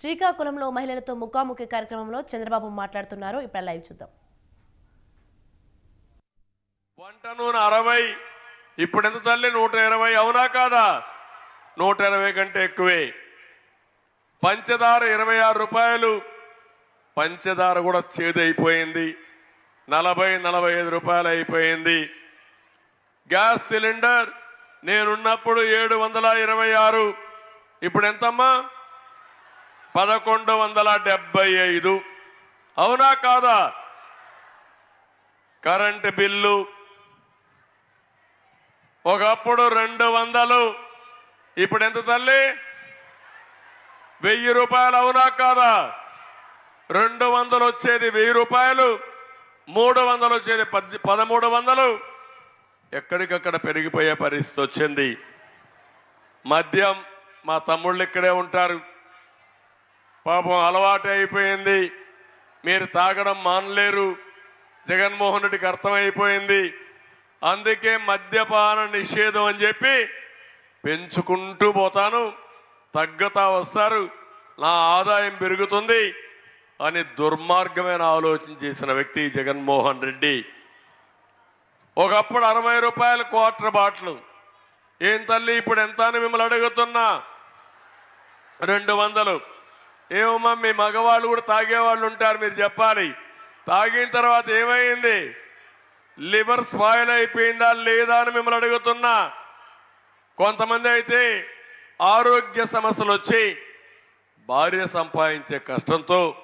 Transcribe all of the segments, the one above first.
శ్రీకాకుళంలో మహిళలతో ముఖాముఖి కార్యక్రమంలో చంద్రబాబు మాట్లాడుతున్నారు. ఇప్పుడు లైవ్ చూద్దాం. వంట నూనె అరవై. ఇప్పుడు ఎంత తల్లి? నూట ఇరవై. అవునా కాదా? నూట ఇరవై కంటే ఎక్కువే. పంచదార ఇరవై ఆరు రూపాయలు. పంచదార కూడా చేదైపోయింది. నలభై నలభై ఐదు రూపాయలు అయిపోయింది. Gas cylinder. నేనున్నప్పుడు ఏడు వందల ఇరవై ఆరు. ఇప్పుడు ఎంతమ్మా? పదకొండు వందల డెబ్బై ఐదు. అవునా కాదా? కరెంటు బిల్లు ఒకప్పుడు రెండు వందలు. ఇప్పుడు ఎంత తల్లి? వెయ్యి రూపాయలు అవునా కాదా? రెండు వందలు వచ్చేది వెయ్యి రూపాయలు మూడు వందలు వచ్చేది పద్ పదమూడు వందలు. ఎక్కడికక్కడ పెరిగిపోయే పరిస్థితి వచ్చింది. మద్యం మా తమ్ముళ్ళు ఇక్కడే ఉంటారు. పాపం అలవాటు అయిపోయింది. మీరు తాగడం మానలేరు. జగన్మోహన్ రెడ్డికి అర్థమైపోయింది. అందుకే మద్యపాన నిషేధం అని చెప్పి పెంచుకుంటూ పోతాను. తగ్గతా వస్తారు. నా ఆదాయం పెరుగుతుంది అని దుర్మార్గమైన ఆలోచన చేసిన వ్యక్తి జగన్మోహన్ రెడ్డి. ఒకప్పుడు అరవై రూపాయలు క్వార్టర్ బాటిల్. ఏం తల్లి ఇప్పుడు ఎంత అని మిమ్మల్ని అడుగుతున్నా? రెండు వందలు. ఏమమ్మా మీ మగవాళ్ళు కూడా తాగేవాళ్ళు ఉంటారు మీరు చెప్పాలి. తాగిన తర్వాత ఏమైంది? లివర్ స్పాయిల్ అయిపోయిందా లేదా అని మిమ్మల్ని అడుగుతున్నా. కొంతమంది అయితే ఆరోగ్య సమస్యలు వచ్చి భార్య సంపాదించే కష్టంతో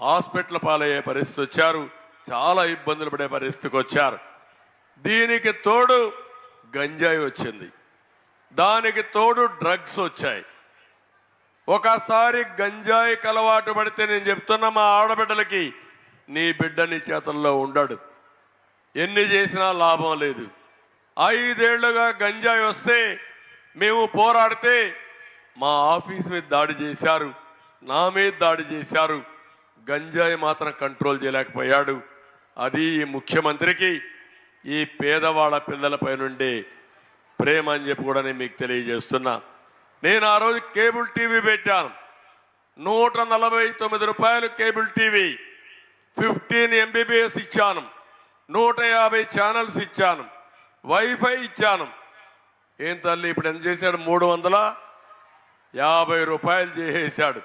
హాస్పిటల్ పాలయ్యే పరిస్థితి వచ్చారు. చాలా ఇబ్బందులు పడే పరిస్థితికి వచ్చారు. దీనికి తోడు గంజాయి వచ్చింది. దానికి తోడు డ్రగ్స్ వచ్చాయి. ఒకసారి గంజాయి కలవాటు పడితే నేను చెప్తున్నా మా ఆడబిడ్డలకి నీ బిడ్డ నీ చేతుల్లో ఉండడు. ఎన్ని చేసినా లాభం లేదు. ఐదేళ్ళుగా గంజాయి వస్తే మేము పోరాడితే మా ఆఫీస్ మీద దాడి చేశారు నా మీద దాడి చేశారు. గంజాయి మాత్రం కంట్రోల్ చేయలేకపోయాడు. అది ఈ ముఖ్యమంత్రికి ఈ పేదవాళ్ళ పిల్లలపై నుండి ప్రేమ అని చెప్పి కూడా నేను మీకు తెలియజేస్తున్నా. నేను ఆ రోజు కేబుల్ టీవీ పెట్టాను. నూట నలభై తొమ్మిది రూపాయలు కేబుల్ టీవీ. ఫిఫ్టీన్ ఎంబీబీఎస్ ఇచ్చాను. నూట యాభై ఛానల్స్ ఇచ్చాను. వైఫై ఇచ్చాను. ఏం తల్లి ఇప్పుడు ఎంత చేశాడు? మూడు వందల? యాభై రూపాయలు చేసేసాడు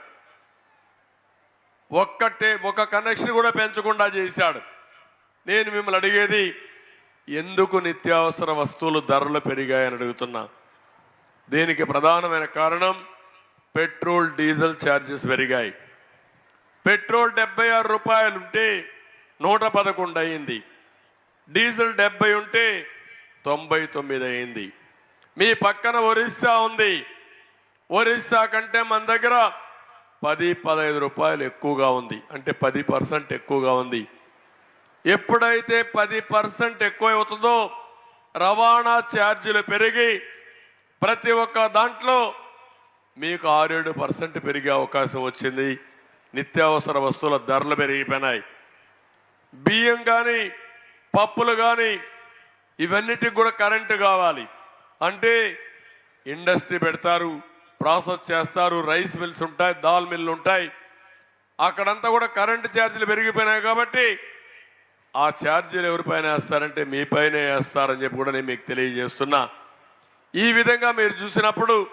ఒక్కటే ఒక కనెక్షన్ కూడా పెంచకుండా చేశాడు. నేను మిమ్మల్ని అడిగేది ఎందుకు నిత్యావసర వస్తువులు ధరలు పెరిగాయని అడుగుతున్నా. దీనికి ప్రధానమైన కారణం పెట్రోల్ డీజిల్ ఛార్జెస్ పెరిగాయి. పెట్రోల్ డెబ్బై ఆరు రూపాయలు ఉంటే నూట పదకొండు అయింది. డీజిల్ డెబ్బై ఉంటే తొంభై తొమ్మిది అయింది. మీ పక్కన ఒరిస్సా ఉంది. ఒరిస్సా కంటే మన దగ్గర పది పదహైదు రూపాయలు ఎక్కువగా ఉంది. అంటే పది పర్సెంట్ ఎక్కువగా ఉంది. ఎప్పుడైతే పది పర్సెంట్ ఎక్కువ అవుతుందో రవాణా ఛార్జీలు పెరిగి ప్రతి ఒక్క దాంట్లో మీకు ఆరేడు పర్సెంట్ పెరిగే అవకాశం వచ్చింది. నిత్యావసర వస్తువుల ధరలు పెరిగిపోయినాయి. బియ్యం కానీ పప్పులు కానీ ఇవన్నిటికి కూడా కరెంటు కావాలి. అంటే ఇండస్ట్రీ పెడతారు ప్రాసెస్ చేస్తారు రైస్ మిల్స్ ఉంటాయి దాల్ మిల్లు ఉంటాయి. అక్కడంతా కూడా కరెంటు ఛార్జీలు పెరిగిపోయినాయి కాబట్టి ఆ ఛార్జీలు ఎవరిపైన వేస్తారంటే మీ పైన వేస్తారని చెప్పి కూడా నేను మీకు తెలియజేస్తున్నా. ఈ విధంగా మీరు చూసినప్పుడు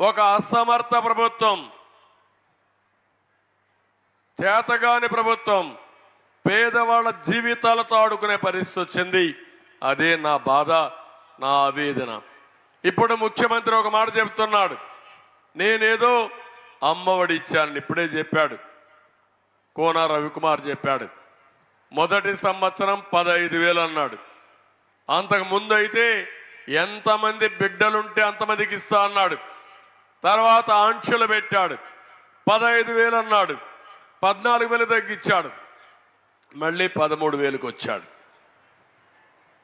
ఒక అసమర్థ ప్రభుత్వం చేతగాని ప్రభుత్వం పేదవాళ్ళ జీవితాలతో ఆడుకునే పరిస్థితి వచ్చింది. అదే నా బాధ నా ఆవేదన. ఇప్పుడు ముఖ్యమంత్రి ఒక మాట చెప్తున్నాడు. నేనేదో అమ్మఒడి ఇచ్చానని ఇప్పుడే చెప్పాడు. కోన రవికుమార్ చెప్పాడు. మొదటి సంవత్సరం పదహైదు వేలు అన్నాడు. అంతకు ముందు అయితే ఎంతమంది బిడ్డలుంటే అంతమందికి ఇస్తా అన్నాడు. తర్వాత ఆంక్షలు పెట్టాడు. పదహైదు వేలు అన్నాడు. పద్నాలుగు వేలు తగ్గించాడు. మళ్ళీ పదమూడు వేలకు వచ్చాడు.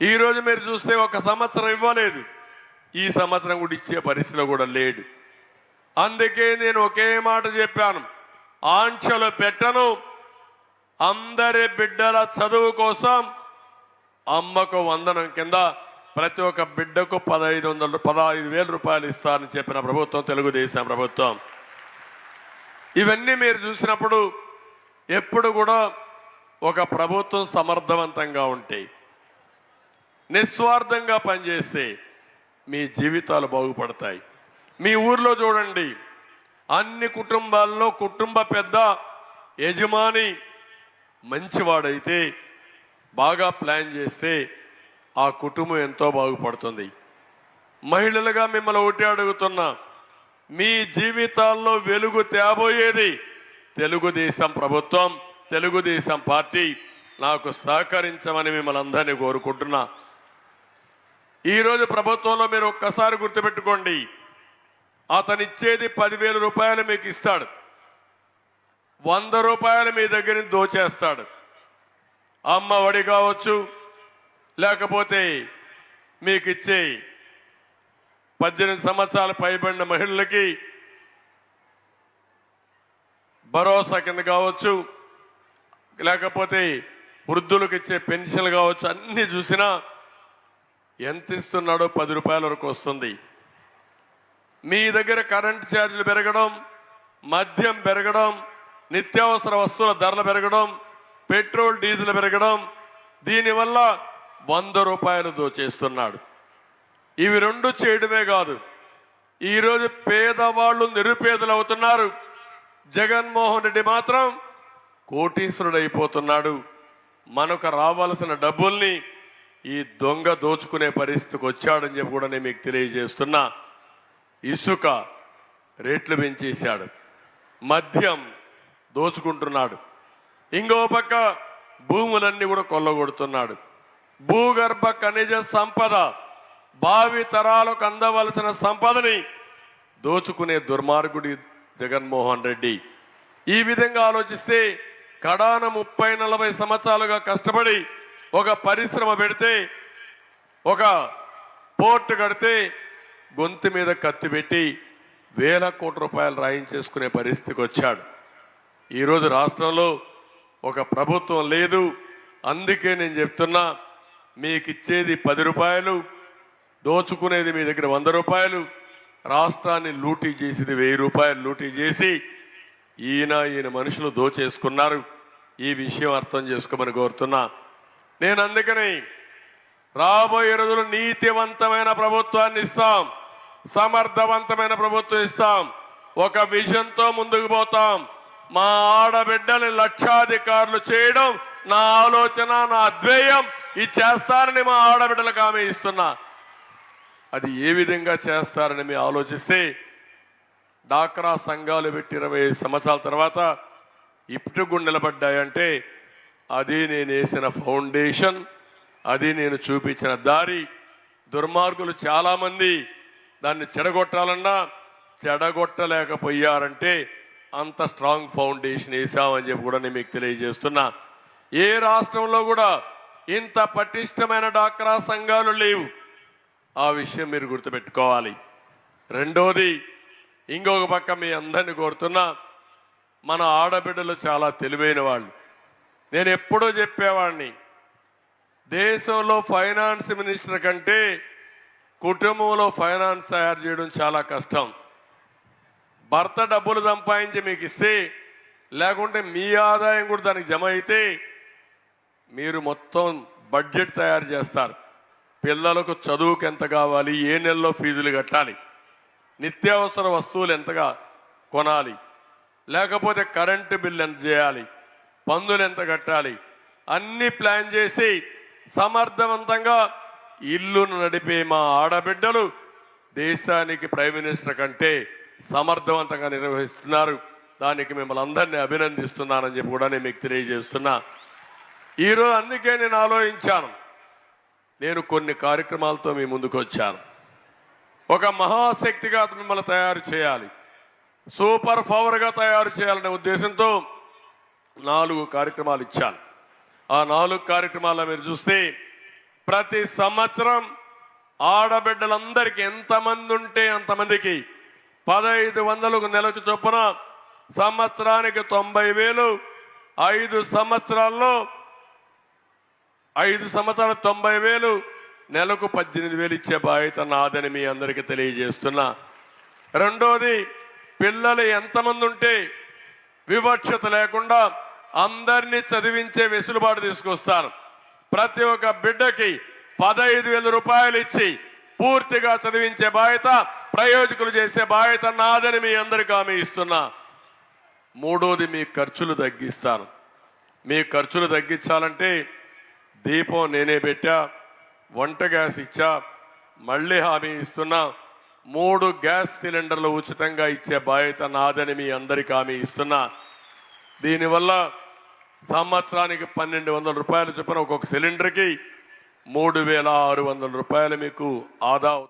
ఈరోజు మీరు చూస్తే ఒక సంవత్సరం ఇవ్వలేదు. ఈ సంవత్సరం కూడా ఇచ్చే పరిస్థితిలో కూడా లేడు. అందుకే నేను ఒకే మాట చెప్పాను. ఆంక్షలు పెట్టను. అందరి బిడ్డల చదువు కోసం అమ్మకు వందనం కింద ప్రతి ఒక్క బిడ్డకు పదహైదు వందల పదహైదు వేల రూపాయలు ఇస్తారని చెప్పిన ప్రభుత్వం తెలుగుదేశం ప్రభుత్వం. ఇవన్నీ మీరు చూసినప్పుడు ఎప్పుడు కూడా ఒక ప్రభుత్వం సమర్థవంతంగా ఉంటే నిస్వార్థంగా పనిచేస్తే మీ జీవితాలు బాగుపడతాయి. మీ ఊర్లో చూడండి అన్ని కుటుంబాల్లో కుటుంబ పెద్ద యజమాని మంచివాడైతే బాగా ప్లాన్ చేస్తే ఆ కుటుంబం ఎంతో బాగుపడుతుంది. మహిళలుగా మిమ్మల్ని ఒకటి అడుగుతున్నా మీ జీవితాల్లో వెలుగు తేబోయేది తెలుగుదేశం ప్రభుత్వం తెలుగుదేశం పార్టీ. నాకు సహకరించమని మిమ్మల్ని అందరినీ కోరుకుంటున్నా. ఈరోజు ప్రభుత్వంలో మీరు ఒక్కసారి గుర్తుపెట్టుకోండి అతనిచ్చేది పదివేల రూపాయలు మీకు ఇస్తాడు. వంద రూపాయలు మీ దగ్గర దోచేస్తాడు. అమ్మ ఒడి కావచ్చు లేకపోతే మీకు ఇచ్చే పద్దెనిమిది సంవత్సరాలు పైబడిన మహిళలకి భరోసా కింద కావచ్చు లేకపోతే వృద్ధులకు ఇచ్చే పెన్షన్లు కావచ్చు అన్నీ చూసినా ఎంత ఇస్తున్నాడో పది రూపాయల వరకు వస్తుంది. మీ దగ్గర కరెంట్ ఛార్జీలు పెరగడం మద్యం పెరగడం నిత్యావసర వస్తువుల ధరలు పెరగడం పెట్రోల్ డీజిల్ పెరగడం దీనివల్ల వంద రూపాయలు దోచేస్తున్నాడు ఇవి రెండు చేయడమే కాదు. ఈరోజు పేదవాళ్ళు నిరుపేదలు అవుతున్నారు. జగన్మోహన్ రెడ్డి మాత్రం కోటీశ్వరుడు అయిపోతున్నాడు మనకు రావాల్సిన డబ్బుల్ని ఈ దొంగ దోచుకునే పరిస్థితికి వచ్చాడని చెప్పి కూడా నేను మీకు తెలియజేస్తున్నా. ఇసుక రేట్లు పెంచేశాడు. మద్యం దోచుకుంటున్నాడు. ఇంకో పక్క భూములన్నీ కూడా కొల్లగొడుతున్నాడు. భూగర్భ ఖనిజ సంపద భావి తరాలకు అందవలసిన సంపదని దోచుకునే దుర్మార్గుడి జగన్మోహన్ రెడ్డి. ఈ విధంగా ఆలోచిస్తే కడాన ముప్పై నలభై సంవత్సరాలుగా కష్టపడి ఒక పరిశ్రమ పెడితే ఒక పోర్టు కడితే గొంతు మీద కత్తి పెట్టి వేల కోట్ల రూపాయలు రాయించేసుకునే పరిస్థితికి వచ్చాడు. ఈరోజు రాష్ట్రంలో ఒక ప్రభుత్వం లేదు. అందుకే నేను చెప్తున్నా మీకు ఇచ్చేది పది రూపాయలు దోచుకునేది మీ దగ్గర వంద రూపాయలు రాష్ట్రాన్ని లూటీ చేసేది వెయ్యి రూపాయలు లూటీ చేసి ఈయన ఈయన మనుషులు దోచేసుకున్నారు. ఈ విషయం అర్థం చేసుకోమని కోరుతున్నా. నేను అందుకని రాబోయే రోజులు నీతివంతమైన ప్రభుత్వాన్ని ఇస్తాం. సమర్థవంతమైన ప్రభుత్వం ఇస్తాం. ఒక విజన్తో ముందుకు పోతాం. మా ఆడబిడ్డని లక్షాధికారులు చేయడం నా ఆలోచన నా అద్వేయం ఇది చేస్తారని మా ఆడబిడ్డలకు ఆమె ఇస్తున్నా. అది ఏ విధంగా చేస్తారని మీ ఆలోచిస్తే డాక్రా సంఘాలు పెట్టి ఇరవై ఐదు సంవత్సరాల తర్వాత ఇప్పుడు నిలబడ్డాయంటే అది నేను వేసిన ఫౌండేషన్ అది నేను చూపించిన దారి. దుర్మార్గులు చాలామంది దాన్ని చెడగొట్టాలన్నా చెడగొట్టలేకపోయారంటే అంత స్ట్రాంగ్ ఫౌండేషన్ వేసామని చెప్పి కూడా నేను మీకు తెలియజేస్తున్నా. ఏ రాష్ట్రంలో కూడా ఇంత పటిష్టమైన డాక్రా సంఘాలు లేవు. ఆ విషయం మీరు గుర్తుపెట్టుకోవాలి. రెండోది ఇంకొక పక్క మీ అందరిని కోరుతున్నా మన ఆడబిడ్డలు చాలా తెలివైన వాళ్ళు. నేను ఎప్పుడూ చెప్పేవాడిని దేశంలో ఫైనాన్స్ మినిస్టర్ కంటే కుటుంబంలో ఫైనాన్స్ తయారు చేయడం చాలా కష్టం. భర్త డబ్బులు సంపాదించి మీకు ఇస్తే లేకుంటే మీ ఆదాయం కూడా దానికి జమ అయితే మీరు మొత్తం బడ్జెట్ తయారు చేస్తారు. పిల్లలకు చదువుకు ఎంత కావాలి? ఏ నెలలో ఫీజులు కట్టాలి? నిత్యావసర వస్తువులు ఎంతగా కొనాలి? లేకపోతే కరెంటు బిల్లు ఎంత చేయాలి? పన్నులు ఎంత కట్టాలి? అన్నీ ప్లాన్ చేసి సమర్థవంతంగా ఇల్లును నడిపే మా ఆడబిడ్డలు దేశానికి ప్రైమ్ మినిస్టర్ కంటే సమర్థవంతంగా నిర్వహిస్తున్నారు. దానికి మిమ్మల్ని అందరినీ అభినందిస్తున్నానని చెప్పి కూడా నేను మీకు తెలియజేస్తున్నా. ఈరోజు అందుకే నేను ఆలోచించాను. నేను కొన్ని కార్యక్రమాలతో మీ ముందుకు వచ్చాను. ఒక మహాశక్తిగా మిమ్మల్ని తయారు చేయాలి. సూపర్ పవర్గా తయారు చేయాలనే ఉద్దేశంతో నాలుగు కార్యక్రమాలు ఇచ్చాను. ఆ నాలుగు కార్యక్రమాల్లో మీరు చూస్తే ప్రతి సంవత్సరం ఆడబిడ్డలందరికీ ఎంతమంది ఉంటే అంతమందికి పదహైదు వందలకు నెలకు చొప్పున సంవత్సరానికి తొంభై వేలు ఐదు సంవత్సరాల్లో ఐదు సంవత్సరాల తొంభై వేలు నెలకు పద్దెనిమిది వేలు ఇచ్చే బాధ్యత నాదని మీ అందరికీ తెలియజేస్తున్నా. రెండోది పిల్లలు ఎంతమంది ఉంటే వివక్షత లేకుండా అందరినీ చదివించే వెసులుబాటు తీసుకొస్తారు. ప్రతి ఒక్క బిడ్డకి పదహైదు వేల రూపాయలు ఇచ్చి పూర్తిగా చదివించే బాధ్యత ప్రయోజకులు చేసే బాధ్యత నాదని మీ అందరికీ హామీ ఇస్తున్నా. మూడోది మీ ఖర్చులు తగ్గిస్తాను. మీ ఖర్చులు తగ్గించాలంటే దీపం నేనే పెట్టా వంట గ్యాస్ ఇచ్చా మళ్ళీ హామీ ఇస్తున్నా మూడు గ్యాస్ సిలిండర్లు ఉచితంగా ఇచ్చే బాధ్యత నాదని మీ అందరికీ హామీ ఇస్తున్నా. దీనివల్ల సంవత్సరానికి పన్నెండు వందల రూపాయలు చొప్పున ఒక్కొక్క సిలిండర్కి మూడు వేల ఆరు వందల రూపాయలు మీకు ఆదా